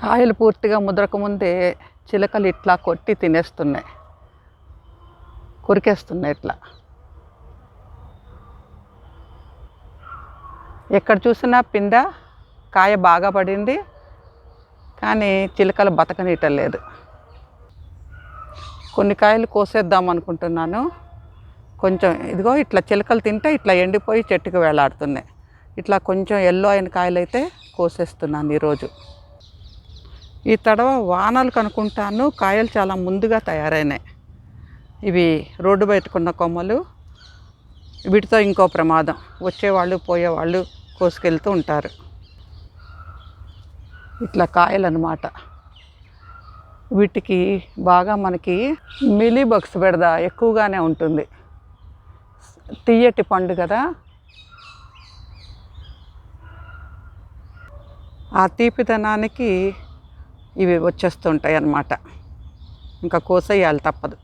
కాయలు పూర్తిగా ముదరకముందే చిలకలు ఇట్లా కొట్టి తినేస్తున్నాయి. కొరికేస్తున్నాయి ఇట్లా. ఎక్కడ చూసినా పింద కాయ బాగా పడింది కానీ చిలకలు బతకనీయటం లేదు కొన్ని కాయలు కోసేద్దాం అనుకుంటున్నాను. కొంచెం ఇదిగో ఇట్లా చిలకలు తింటే ఇట్లా ఎండిపోయి చెట్టుకు వేలాడుతున్నాయి. ఇట్లా కొంచెం ఎల్లో అయిన కాయలు అయితే కోసేస్తున్నాను ఈరోజు. ఈ తడవ వానలు కనుక్కుంటాను కాయలు చాలా ముందుగా తయారైనాయి. ఇవి రోడ్డు బయటకున్న కొమ్మలు. వీటితో ఇంకో ప్రమాదం. వచ్చేవాళ్ళు పోయేవాళ్ళు కోసుకెళ్తూ ఉంటారు. ఇట్లా కాయలు అన్నమాట వీటికి బాగా మనకి మిలీ బగ్స్ బెడద ఎక్కువగానే ఉంటుంది. తీయటి పండు కదా. ఆ తీపిదనానికి ఇవి వచ్చేస్తుంటాయి అన్నమాట ఇంకా కోసేయాలి తప్పదు.